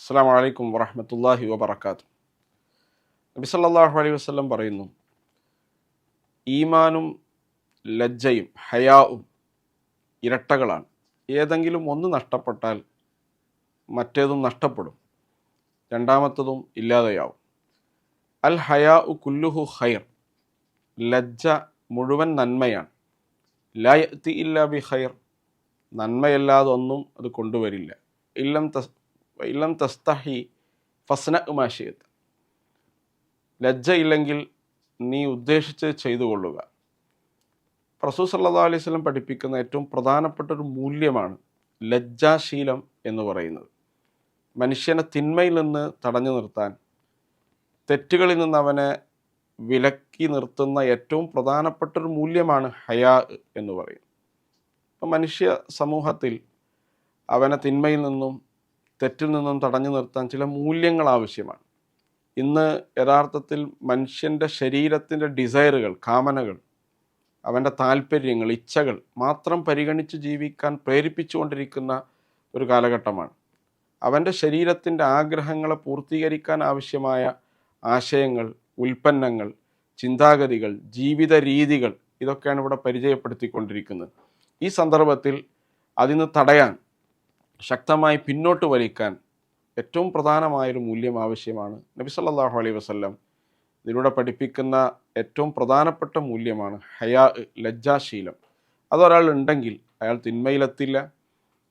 അസ്സാം വലൈക്കും വറഹമത്തല്ലാഹി വബർക്കാത്തു നബി സല്ലാഹു അലൈഹി വസ്ലം പറയുന്നു ഈമാനും ലജ്ജയും ഹയാവും ഇരട്ടകളാണ്. ഏതെങ്കിലും ഒന്ന് നഷ്ടപ്പെട്ടാൽ മറ്റേതും നഷ്ടപ്പെടും. രണ്ടാമത്തതും ഇല്ലാതെയാവും. അൽ ഹയാ ഉ കുല്ലുഹു ഖൈർ. ലജ്ജ മുഴുവൻ നന്മയാണ്. ലാ യത്തി ഇല്ല ബി ഖൈർ. നന്മയല്ലാതെ ഒന്നും അത് കൊണ്ടുവരില്ല. ഇല്ലം തസ് ഇല്ലം തസ്തഹി ഫസ്ന ഉമാഷിയത്ത് ലജ്ജ ഇല്ലെങ്കിൽ നീ ഉദ്ദേശിച്ച് ചെയ്തു കൊള്ളുക റസൂൽ സല്ലാ അലൈഹി സ്വലം പഠിപ്പിക്കുന്ന ഏറ്റവും പ്രധാനപ്പെട്ട ഒരു മൂല്യമാണ് ലജ്ജാശീലം എന്ന് പറയുന്നത്. മനുഷ്യനെ തിന്മയിൽ നിന്ന് തടഞ്ഞു നിർത്താൻ തെറ്റുകളിൽ നിന്ന് അവനെ വിലക്കി നിർത്തുന്ന ഏറ്റവും പ്രധാനപ്പെട്ട ഒരു മൂല്യമാണ് ഹയാ എന്ന് പറയും അപ്പം മനുഷ്യ സമൂഹത്തിൽ അവനെ തിന്മയിൽ നിന്നും തെറ്റിൽ നിന്നും തടഞ്ഞു നിർത്താൻ ചില മൂല്യങ്ങൾ ആവശ്യമാണ്. ഇന്ന് യഥാർത്ഥത്തിൽ മനുഷ്യന്റെ ശരീരത്തിന്റെ ഡിസയറുകൾ കാമനകൾ അവന്റെ താല്പര്യങ്ങൾ ഇച്ഛകൾ മാത്രം പരിഗണിച്ച് ജീവിക്കാൻ പ്രേരിപ്പിച്ചുകൊണ്ടിരിക്കുന്ന ഒരു കാലഘട്ടമാണ്. അവന്റെ ശരീരത്തിന്റെ ആഗ്രഹങ്ങളെ പൂർത്തീകരിക്കാൻ ആവശ്യമായ ആശയങ്ങൾ ഉൽപ്പന്നങ്ങൾ ചിന്താഗതികൾ ജീവിത രീതികൾ ഇതൊക്കെയാണ് ഇവിടെ പരിചയപ്പെടുത്തിക്കൊണ്ടിരിക്കുന്നത്. ഈ സന്ദർഭത്തിൽ അതിന് തടയാൻ ശക്തമായി പിന്നോട്ട് വലിക്കാൻ ഏറ്റവും പ്രധാനമായൊരു മൂല്യം ആവശ്യമാണ് നബി സല്ലാഹു അലൈഹി വസല്ലം. ഇതിലൂടെ പഠിപ്പിക്കുന്ന ഏറ്റവും പ്രധാനപ്പെട്ട മൂല്യമാണ് ഹയാ ലജ്ജാശീലം. അതൊരാൾ ഉണ്ടെങ്കിൽ അയാൾ തിന്മയിലെത്തില്ല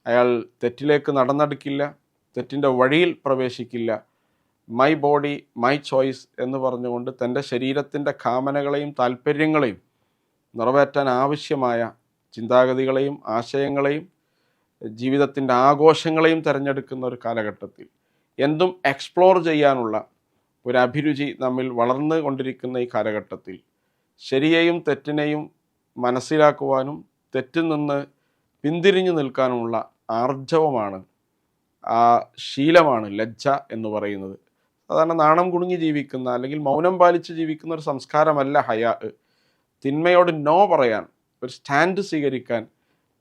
അയാൾ തെറ്റിലേക്ക് നടന്നെടുക്കില്ല തെറ്റിന്റെ വഴിയിൽ പ്രവേശിക്കില്ല. മൈ ബോഡി മൈ ചോയ്സ് എന്ന് പറഞ്ഞുകൊണ്ട് തന്റെ ശരീരത്തിന്റെ കാമനകളെയും താല്പര്യങ്ങളെയും നിറവേറ്റാൻ ആവശ്യമായ ചിന്താഗതികളെയും ആശയങ്ങളെയും ജീവിതത്തിന്റെ ആഘോഷങ്ങളെയും തിരഞ്ഞെടുക്കുന്ന ഒരു കാലഘട്ടത്തിൽ എന്തും എക്സ്പ്ലോർ ചെയ്യാനുള്ള ഒരു അഭിരുചി നമ്മിൽ വളർന്നു കൊണ്ടിരിക്കുന്ന ഈ കാലഘട്ടത്തിൽ ശരിയെയും തെറ്റിനെയും മനസ്സിലാക്കുവാനും തെറ്റിൽ നിന്ന് പിന്തിരിഞ്ഞു നിൽക്കാനുമുള്ള ആർജവമാണ് ആ ശീലമാണ് ലജ്ജ എന്ന് പറയുന്നത്. സാധാരണ നാണം കുടുങ്ങി ജീവിക്കുന്ന അല്ലെങ്കിൽ മൗനം പാലിച്ച് ജീവിക്കുന്ന ഒരു സംസ്കാരമല്ല ഹയാ. തിന്മയോട് നോ പറയാൻ ഒരു സ്റ്റാൻഡ് സ്വീകരിക്കാൻ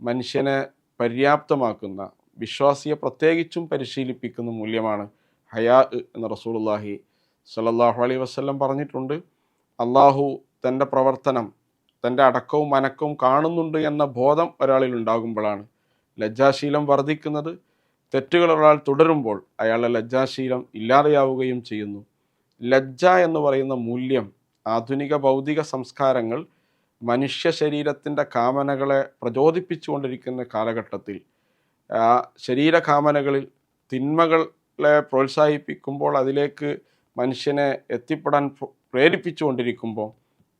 മനുഷ്യനെ പര്യാപ്തമാക്കുന്ന വിശ്വാസിയെ പ്രത്യേകിച്ചും പരിശീലിപ്പിക്കുന്ന മൂല്യമാണ് ഹയാ എന്ന് റസൂലുള്ളാഹി സലല്ലാഹു അലൈ വസല്ലം പറഞ്ഞിട്ടുണ്ട്. അള്ളാഹു തന്റെ പ്രവർത്തനം തന്റെ അടക്കവും അനക്കവും കാണുന്നുണ്ട് എന്ന ബോധം ഒരാളിൽ ഉണ്ടാകുമ്പോഴാണ് ലജ്ജാശീലം വർദ്ധിക്കുന്നത്. തെറ്റുകൾ ഒരാൾ തുടരുമ്പോൾ അയാളുടെ ലജ്ജാശീലം ഇല്ലാതെയാവുകയും ചെയ്യുന്നു. ലജ്ജ എന്ന് പറയുന്ന മൂല്യം ആധുനിക ഭൗതിക സംസ്കാരങ്ങൾ മനുഷ്യ ശരീരത്തിന്റെ കാമനകളെ പ്രചോദിപ്പിച്ചുകൊണ്ടിരിക്കുന്ന കാലഘട്ടത്തിൽ ശരീരകാമനകളിൽ തിന്മകളെ പ്രോത്സാഹിപ്പിക്കുമ്പോൾ അതിലേക്ക് മനുഷ്യനെ എത്തിപ്പെടാൻ പ്രേരിപ്പിച്ചുകൊണ്ടിരിക്കുമ്പോൾ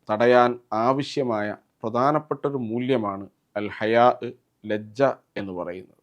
തടയാൻ ആവശ്യമായ പ്രധാനപ്പെട്ട ഒരു മൂല്യമാണ് അൽ ഹയാ ലജ്ജ എന്ന് പറയുന്നത്.